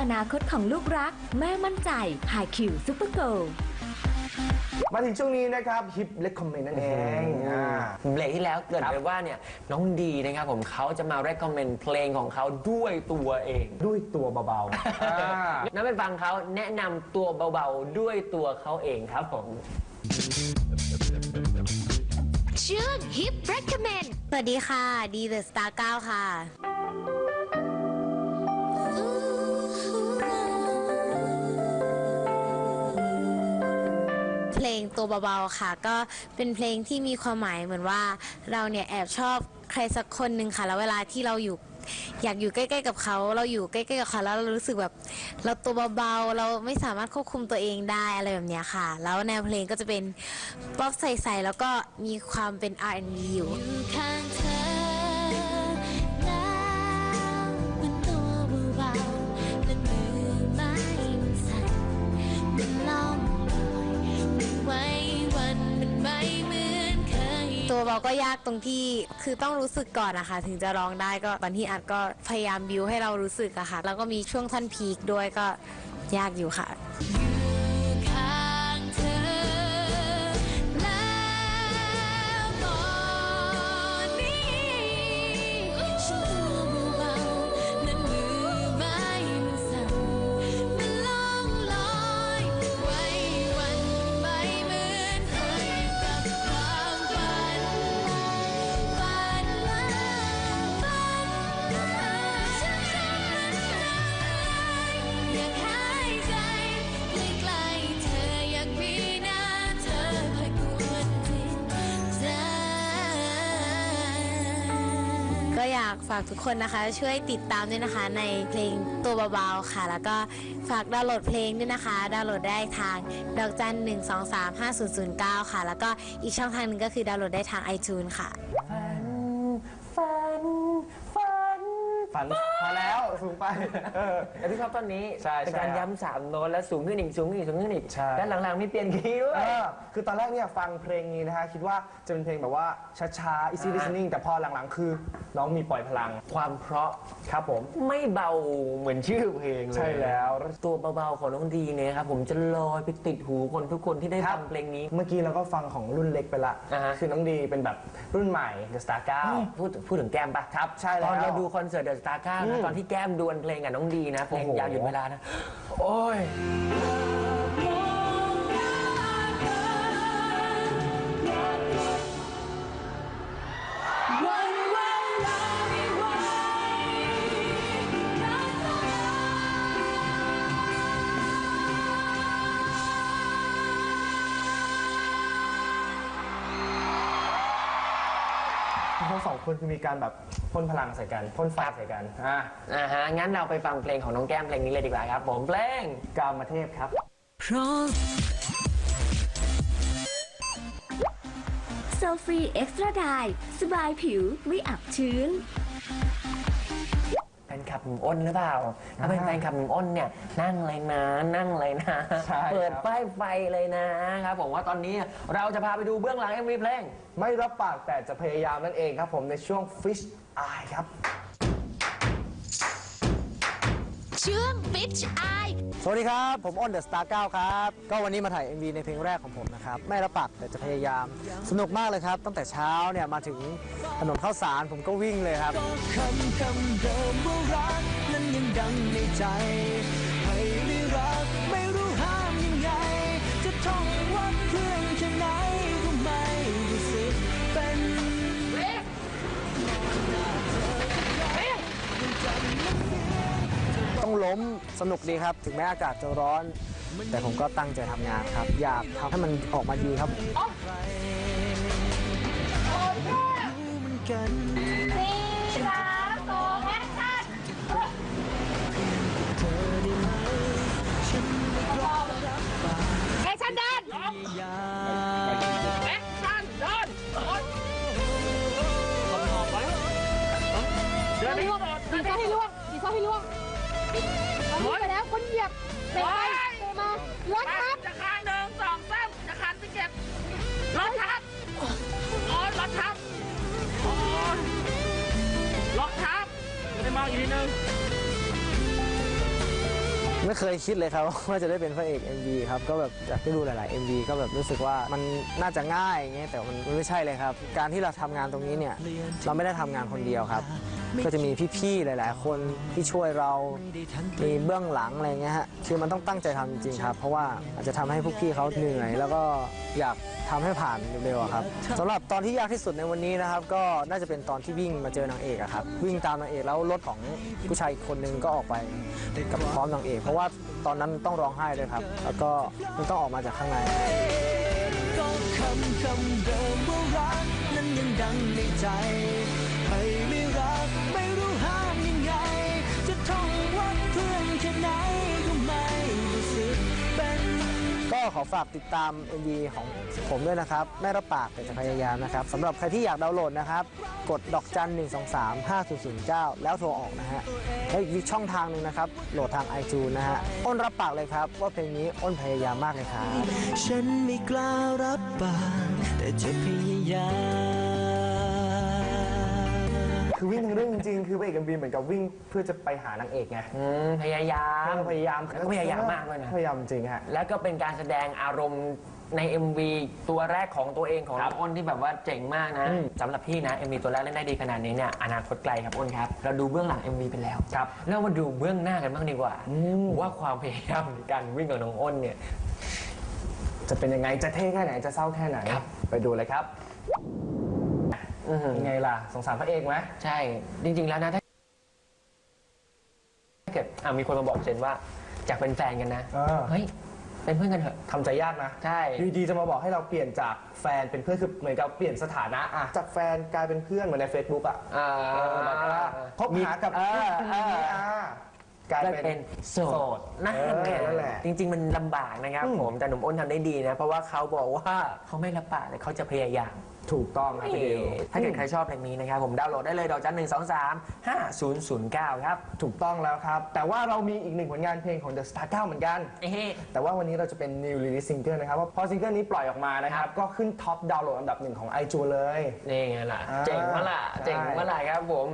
อนาคตของลูกรัก แม่มั่นใจ High Q Super Go มาถึงช่วงนี้นะครับฮิปเลคคอมเมนต์นั่นเองอ่าเบรกที่แล้วเกริดครับไปว่าเนี่ยน้องดีนะครับผมเขาจะมา recommend เพลงของเขาด้วยตัวเอง ด้วยตัวเบาๆอ่านั่นเป็นฟังเขาแนะนำตัวเบาๆด้วยตัวเขาเองครับผมช่วง Hip Recommend สวัสดีค่ะ ดีเดอะสตาร์เก้าค่ะ งตัวเบาๆค่ะ ก็เป็นเพลงที่มีความหมายเหมือนว่าเราเนี่ยแอบชอบใครสักคนหนึ่งค่ะ แล้วเวลาที่เราอยู่อยากอยู่ใกล้ๆกับเขา เราอยู่ใกล้ๆกับเขาแล้วเรารู้สึกแบบ เราตัวเบาๆ เราไม่สามารถควบคุมตัวเองได้อะไรแบบเนี้ยค่ะ แล้วแนวเพลงก็จะเป็นป๊อปใสๆแล้วก็มีความเป็น R&B อยู่ ตัวเบาก็ยากตรงที่คือต้องรู้สึกก่อนนะคะถึงจะร้องได้ก็ตอนที่อัดก็พยายามบิวให้เรารู้สึกอะค่ะ แล้วก็มีช่วงท่อนพีคด้วยก็ยากอยู่ค่ะ ก็อยากฝากทุกคนนะคะ ช่วยติดตามด้วยนะคะ ในเพลงตัวเบาๆค่ะ แล้วก็ฝากดาวน์โหลดเพลงด้วยนะคะ ดาวน์โหลดได้ทางดอกจันหนึ่งสองสามห้าศูนย์ศูนย์เก้าค่ะ แล้วก็อีกช่องทางหนึ่งก็คือดาวน์โหลดได้ทาง iTunes ค่ะ ฝัน ฝัน ฝันพอแล้ว สูงไปเออแต่พี่ชอบตอนนี้ใช่เป็นการใช่ย้ำสามโน้ตแล้วสูงขึ้นอีกสูงขึ้นอีกสูงขึ้นอีกใช่ แล้วหลังๆมีเปลี่ยนคีย์ด้วย เออคือตอนแรกเนี่ยฟังเพลงนี้นะฮะ คิดว่าจะเป็นเพลงแบบว่าช้าๆ easy อ่า listening แต่พอหลังๆ คือ น้องมีปล่อยพลัง ความเพราะครับผม ไม่เบาเหมือนชื่อเพลงเลยใช่แล้ว ตัวเบาๆของน้องดีเนี่ยครับผมจะลอยไปติดหูคนทุกคนที่ได้ครับฟังเพลงนี้ เมื่อกี้เราก็ฟังของรุ่นเล็กไปละ อ่าฮะ คือน้องดีเป็นแบบรุ่นใหม่ The Star 9 พูดพูดถึงแก้มปะครับใช่แล้ว ตอนเราดูคอนเสิร์ตเดอะสตาร์ก้าอืนะมตอนที่แก้มดวลเพลงกับน้องดีนะเพลงโอ้โหยาวหยุดเวลานะ โอ้ย ทั้งสองคนคือมีการแบบพ่นพลังใส่กันพ่นไฟใส่กันอะอ่าฮะงั้นเราไปฟังเพลงของน้องแก้มเพลงนี้เลยดีกว่าครับ ผมเพลงกามเทพครับโซฟรีเอ็กซ์ตร้าไดสบายผิวไม่อับชื้นแฟนค ลับหนุ่มอ้นหรือเปล่า ถ้าเป็นแฟนคลับหนุ่มอ้นเนี่ยนั่งเลยนะนั่งเลยนะ ใช่ครับ เปิดป้ายไฟเลยนะครับผมว่าตอนนี้เราจะพาไปดูเบื้องหลัง MV เพลง ไม่รับปากแต่จะพยายามนั่นเองครับผมในช่วง Fish Eye ครับ ช่วง Bitch Eye สวัสดีครับ ผมอ้นเดอะสตาร์9ครับ ก็วันนี้มาถ่าย MV ในเพลงแรกของผมนะครับ ไม่รับปากแต่จะพยายาม สนุกมากเลยครับ ตั้งแต่เช้าเนี่ยมาถึงถนนข้าวสารผมก็วิ่งเลยครับคำคำเดิมว่ารักนั้นยังดังในใจ ต้องล้มสนุกดีครับ ถึงแม้อากาศจะร้อน แต่ผมก็ตั้งใจทำงานครับ อยากทำให้มันออกมาดีครับกันแอคชั่นเดินอยากดีซ่าให้ล่วงดีซ่าให้ล่วง เอาลูกไปแล้วคนเหยียบเตะไปเตะมาล้วนครับจะค้างหนึ่งสองสามจะคันสิเก็บรถทับโอ้ยรถทับโอ้ยรถทับไม่ได้มองอีกทีหนึง ไม่เคยคิดเลยครับว่าจะได้เป็นพระเอก MV ครับก็แบบจากที่ดูหลาย ๆ MV ก็แบบรู้สึกว่ามันน่าจะง่ายอย่างเงี้ยแต่มันไม่ใช่เลยครับ การที่เราทำงานตรงนี้เนี่ยเราไม่ได้ทำงานคนเดียวครับ ก็จะมีพี่ๆหลาย ๆ คนที่ช่วยเรามีเบื้องหลังอะไรเงี้ยฮะคือมันต้องตั้งใจทำจริงๆครับ เพราะว่าอาจจะทำให้พวกพี่เขาเหนื่อย แล้วก็อยากทำให้ผ่านเร็วๆอะครับสำหรับตอนที่ยากที่สุดในวันนี้นะครับ ก็น่าจะเป็นตอนที่วิ่งมาเจอนางเอกอะครับวิ่งตามนางเอกแล้วรถของผู้ชายอีกคนนึงก็ออกไปกับพร้อมนางเอก เพราะว่าตอนนั้นต้องร้องไห้ด้วยครับ แล้วก็มันต้องออกมาจากข้างใน ก็คำคำเดิมว่ารักนั้นยังดังในใจ ขอฝากติดตาม MV ของผมด้วยนะครับ ไม่รับปากแต่จะพยายามนะครับสำหรับใครที่อยากดาวน์โหลดนะครับ กดดอกจัน 1 2 3 5 0 0 9 แล้วโทรออกนะฮะแล้วอีกช่องทางหนึ่งนะครับ โหลดทาง iTunes นะฮะอ้นรับปากเลยครับ ว่าเพลงนี้อ้นพยายามมากเลยครับ ฉันไม่กล้ารับปากแต่จะพยายาม คือวิ่งทั้งเรื่องจริงๆคือพระเอกเอ็มวีเหมือนกับวิ่งเพื่อจะไปหานางเอกไงอืมพยายาม พยายามแล้วก็พยายามมากด้วยนะ พยายามจริงฮะ แล้วก็เป็นการแสดงอารมณ์ใน MV ตัวแรกของตัวเองของครัน้บองอ้นที่แบบว่าเจ๋งมากนะอืมสำหรับพี่นะ MV ตัวแรกเล่นได้ดีขนาดนี้เนี่ยอนาคตไกลครับอ้นครับ เราดูเบื้องหลัง MV ไปแล้วครับแล้วมาดูเบื้องหน้ากันบ้างดีกว่าอืมว่าความพยายามในการวิ่งของน้องอ้นเนี่ยจะเป็นยังไงจะเท่แค่ไหนจะเศร้าแค่ไหนครับไปดูเลยครับ อื้อหือ ยังไงล่ะสงสารพระเอกไหมใช่ จริง ๆ แล้วนะถ้าถ้าเกิดอะมีคนมาบอกเซนว่าอยากเป็นแฟนกันนะ เออเฮ้ย เป็นเพื่อนกันเถอะ ทำใจยากนะใช่ อยู่ดีๆจะมาบอกให้เราเปลี่ยนจากแฟนเป็นเพื่อนคือเหมือนกับเปลี่ยนสถานะอะจากแฟนกลายเป็นเพื่อนเหมือนใน Facebook อะอ่าเออแบบว่าคบหากับเออคนเอนี้อ อ่ากลายกลายเป็เป็นน โสโสดดนั่นเออแหละนั่นแหละ จริง ๆ มันลำบากนะครับอืมผมแต่หนุ่มอ้นทำได้ดีนะ เพราะว่าเขาบอกว่าเขาไม่รับปากแต่เขาจะพยายาม ถูกต้องนะพี่ดิวถ้าเกิดใครชอบเพลงนี้นะครับ ผมดาวน์โหลดได้เลยดอกจันหนึ่งสองสามห้าศูนย์ศูนย์เก้าครับ ถูกต้องแล้วครับ แต่ว่าเรามีอีกหนึ่งผลงานเพลงของ The Star 9เหมือนกันเอ๊ะแต่ว่าวันนี้เราจะเป็น new release single นะครับว่าพอซิงเกิลนี้ปล่อยออกมานะครัครับบก็ขึ้นท็อปดาวน์โหลดอันดับหนึ่งของ iTunes เลย นี่ไงล่ะอ่าเจ๋งเมื่อไหร่ใช่เจ๋งเมื่อไหร่ครับผม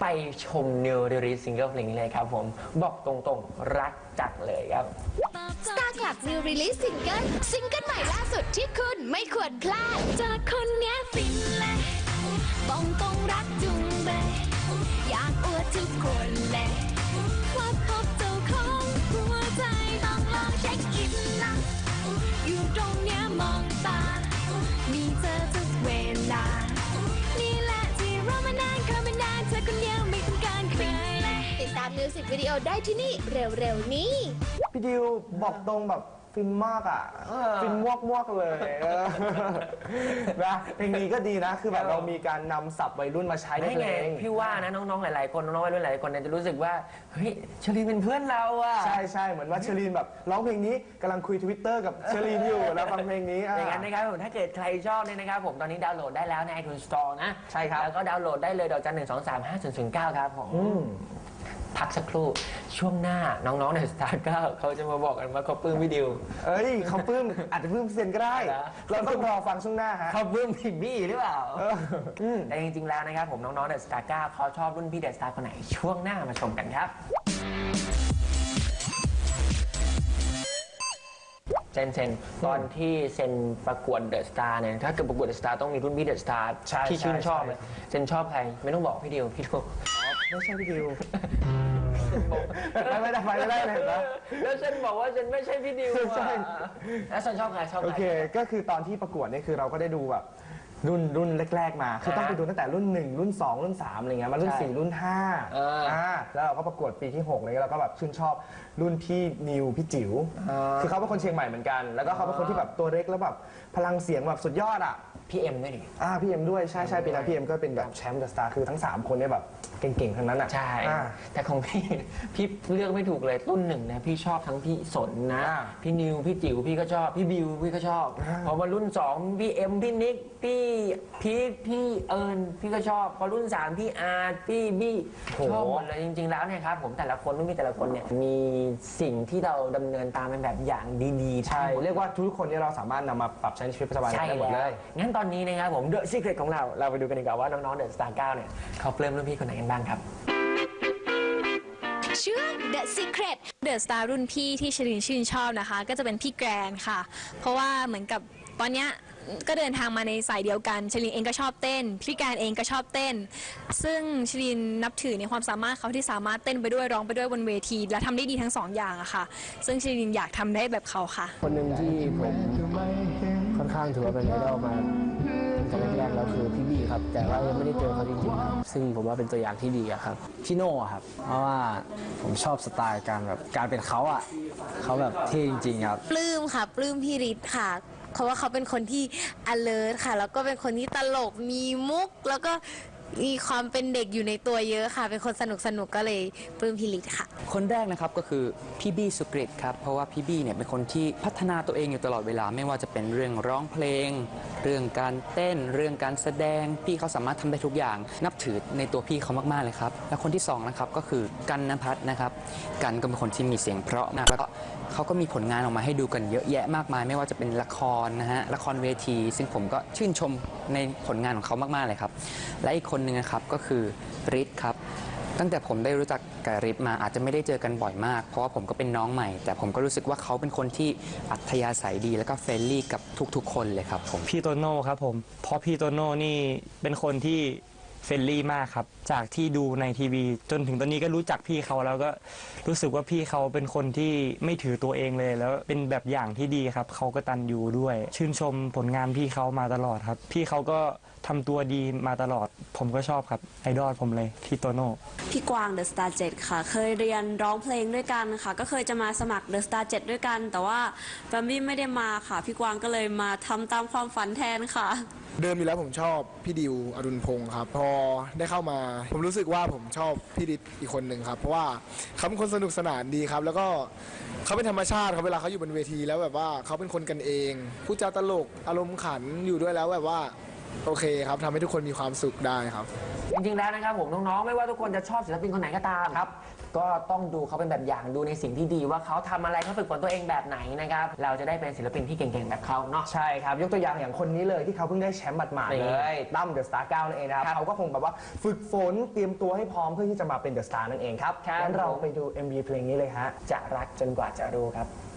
ไปชมนิวเดรีซิงเกิลเพลงนี้เลยครับผม บอกตรงๆ รักจัดเลยครับ Star Club New Release Single ซิงเกิลใหม่ล่าสุดที่คุณไม่ควรพลาดเจอคนเนี้ยฟินเลยบอกตรงรักจุงเบยอยากอวดทุกคนเลย มมิวสิกวิดีโอได้ที่นี่เร็วๆนี้ พี่ดิวบอกตรงแบบฟินมากอะเออฟินมวกมวกๆเลยเออนะเพลงนี้ก็ดีนะ คือแบบเออเรามีการนำศัพท์วัยรุ่นมาใช้ในไม่เพลไงง พี่ว่านะน้องๆหลายๆคนน้องๆวัยรุ่นหลายๆคนเนี่ยจะรู้สึกว่าเฮ้ยชลีนเป็นเพื่อนเราอะใช่ใช่เหมือนว่าเชอรีนแบบร้องเพลงนี้กำลังคุยทวิตเตอร์กับเชอรีนอยู่ แล้วฟังเพลงนี้ะอย่างนั้นนะครับผมถ้าเกิดใครชอบเนี่ยนะครับผมตอนนี้ดาวน์โหลดได้แล้วใน iTunes Store นะใช่ครับ แล้วก็ดาวน์โหลดได้เลยดอกจันหนึ่งสองสามห้าศูนย์ศูนย์เก้าครับผม อืม พักสักครู่ช่วงหน้าน้องๆในสตาร์เก้าเขาจะมาบอกกันว่าเขาปลื้มพี่ดิว เอ้ยเขาปลื้มอาจจะปลื้มเซนก็ได้ เหรอ เราต้องรอฟังช่วงหน้าฮะ เขาปลื้มพี่บี้หรือเปล่าเอออืมแต่จริงๆแล้วนะครับผมน้องๆเดอะสตาร์เก้าเขาชอบรุ่นพี่เดอะสตาร์คนไหนช่วงหน้ามาชมกันครับเซนเซนตอนที่เซนประกวดเดอะสตาร์เนี่ยถ้าเกิดประกวดเดอะสตาร์ต้องมีรุ่นพี่เดอะสตาร์ใช่ที่ชื่นใช่ชอบใช่ เลยเซนชอบใครไม่ต้องบอกพี่ดิวพี่ดิว ไม่ใช่พี่ดิวไม่ไม่ได้ไปไม่ได้เลยเห็นปะแล้วเซนบอกว่าเซนไม่ใช่พี่ดิวใช่อะแล้วเซนชอบใครชอบโอใคร เค ก็คือตอนที่ประกวดเนี่ยคือเราก็ได้ดูแบบรุ่นรุ่นแรก ๆ มา คือต้องไปดูตั้งแต่รุ่น 1 รุ่น 2 รุ่น3อะไรเงี้ยมารุ่น ใช่4 รุ่น5เอออ่าแล้วเราก็ประกวดปีที่6เลยแล้วก็แบบชื่นชอบรุ่นพี่นิวพี่จิ๋วอ่าคือเขาเป็นคนเชียงใหม่เหมือนกัน แล้วก็เขาเป็นคนที่แบบตัวเล็กแล้วแบบพลังเสียงแบบสุดยอดอะ พี่เอ็มด้วยดิอ่าพี่เอ็มด้วยใช่ใช่ปีนั้นพี่เอ็มก็เป็นแบบแชมป์เดอะสตาร์คือทั้ง 3 คนเนี่ยแบบเก่งๆ ทั้งนั้นอะใช่ อ่า แต่ของพี่ พี่เลือกไม่ถูกเลยรุ่นหนึ่งนะ พี่ชอบทั้งพี่สนนะ อ่าพี่นิว พี่จิ๋ว พี่ก็ชอบ พี่บิว พี่ก็ชอบ อ่า พอมารุ่นสองพี่เอ็ม พี่นิก พี่พีคพี่เอิญพี่ก็ชอบ พอรุ่นสามพี่อาร์ตพี่บี้ชอบหมดเลยจริง ๆ แล้วเนี่ยครับผมแต่ละคนรุ่นพี่แต่ละคนเนี่ยมีสิ่งที่เราดำเนินตามเป็นแบบอย่างดีๆใช่เรียกว่าทุกคนเนี่ยเราสามารถนำมาปรับใช้ในชีวิตประจำวันใช่ได้หมดแล้เลวย งั้นตอนนี้นะครับผม The Secret ของเรา เราไปดูกันดีกว่าว่าน้องๆเดอะสตาร์เก้าเนี่ยเขาเปลื้มรุ่นพี่คนไหนกันบ้างครับช่วง The Secret เดอะสตาร์รุ่นพี่ที่ชลินชื่นชอบนะคะ ก็จะเป็นพี่แกรนค่ะ เพราะว่าเหมือนกับตอนเนี้ยก็เดินทางมาในสายเดียวกันชลินเองก็ชอบเต้น พี่แกรนเองก็ชอบเต้น ซึ่งชลินนับถือในความสามารถเขาที่สามารถเต้นไปด้วยร้องไปด้วยบนเวที และทำได้ดีทั้งสองอย่างอะค่ะ ซึ่งชลินอยากทำได้แบบเขาค่ะ คนหนึ่งที่ผมค่อนข้างถือว่าเป็นไอดอลมา ตั้งแต่แรกๆแล้วคือพี่บี้ครับ แต่ว่ายังไม่ได้เจอเขาจริงๆครับซึ่งผมว่าเป็นตัวอย่างที่ดีอะครับพี่โน่ครับ เพราะว่าผมชอบสไตล์การแบบการเป็นเขาอะเขาแบบเท่จริงๆครับ ปลื้มค่ะ ปลื้มพี่ฤทธิ์ค่ะเพราะว่าเขาเป็นคนที่ alert ค่ะ แล้วก็เป็นคนที่ตลกมีมุก แล้วก็ มีความเป็นเด็กอยู่ในตัวเยอะค่ะ เป็นคนสนุกสนุกก็เลยปลื้มพี่ฤทธิ์ค่ะ คนแรกนะครับก็คือพี่บี้สุกริตครับเพราะว่าพี่บี้เนี่ยเป็นคนที่พัฒนาตัวเองอยู่ตลอดเวลาไม่ว่าจะเป็นเรื่องร้องเพลง เรื่องการเต้น เรื่องการแสดง พี่เขาสามารถทำได้ทุกอย่าง นับถือในตัวพี่เขามากๆเลยครับและคนที่สองนะครับก็คือกันนภัทรนะครับกันก็เป็นคนที่มีเสียงเพราะมากแล้วก็เขาก็มีผลงานออกมาให้ดูกันเยอะแยะมากมาย ไม่ว่าจะเป็นละครนะฮะละครเวที ซึ่งผมก็ชื่นชมในผลงานของเขามากๆเลยครับ และอีกคนหนึ่งนะครับก็คือฤทธิ์ครับ ตั้งแต่ผมได้รู้จักกับริทมาอาจจะไม่ได้เจอกันบ่อยมาก เพราะว่าผมก็เป็นน้องใหม่ แต่ผมก็รู้สึกว่าเขาเป็นคนที่อัธยาศัยดี แล้วก็เฟรนลี่กับทุกๆ คนเลยครับผม พี่โตโน่ครับผม เพราะพี่โตโน่นี่เป็นคนที่ เฟรนลี่มากครับ จากที่ดูในทีวี จนถึงตอนนี้ก็รู้จักพี่เขาแล้วก็รู้สึกว่าพี่เขาเป็นคนที่ไม่ถือตัวเองเลย แล้วเป็นแบบอย่างที่ดีครับเขาก็ตันอยู่ด้วย ชื่นชมผลงานพี่เขามาตลอดครับ พี่เขาก็ ทำตัวดีมาตลอด ผมก็ชอบครับ ไอดอลผมเลยพี่โตโน่ พี่กวางเดอะสตาร์เค่ะ เคยเรียนร้องเพลงด้วยกันค่ะ ก็เคยจะมาสมัครเดอะสตาร์เด้วยกัน แต่ว่าแบมบี้ไม่ได้มาค่ะ พี่กวางก็เลยมาทำตามความฝันแทนค่ะ เดิมอยู่แล้วผมชอบพี่ดิวอรุณพงศ์ครับ พอได้เข้ามาผมรู้สึกว่าผมชอบพี่ดิษอีกคนหนึ่งครับ เพราะว่าเขาเป็นคนสนุกสนานดีครับ แล้วก็เขาเป็นธรรมชาติครับเวลาเขาอยู่บนเวทีแล้วแบบว่าเขาเป็นคนกันเองพูดจาตลกอารมณ์ขันอยู่ด้วยแล้วแบบว่า โอเคครับทำให้ทุกคนมีความสุขได้ครับ จริงๆแล้วนะครับผมน้องๆ ไม่ว่าทุกคนจะชอบศิลปินคนไหนก็ตามครับ ก็ต้องดูเขาเป็นแบบอย่างดูในสิ่งที่ดีว่าเขาทำอะไรเขาฝึกฝนตัวเองแบบไหนนะครับเราจะได้เป็นศิลปินที่เก่งๆแบบเขาเนาะ ใช่ครับ ยกตัวอย่างอย่างคนนี้เลยที่เขาเพิ่งได้แชมป์บัดหมาดๆนี่เลยตั้มเดอะสตาร์เก้านั่นเองนะครับครับเขาก็คงแบบว่าฝึกฝนเตรียมตัวให้พร้อมเพื่อที่จะมาเป็นเดอะสตาร์นั่นเองครับครับ งั้นเราไปดู MV เพลงนี้เลยฮะจะรักจนกว่าจะรู้ครับค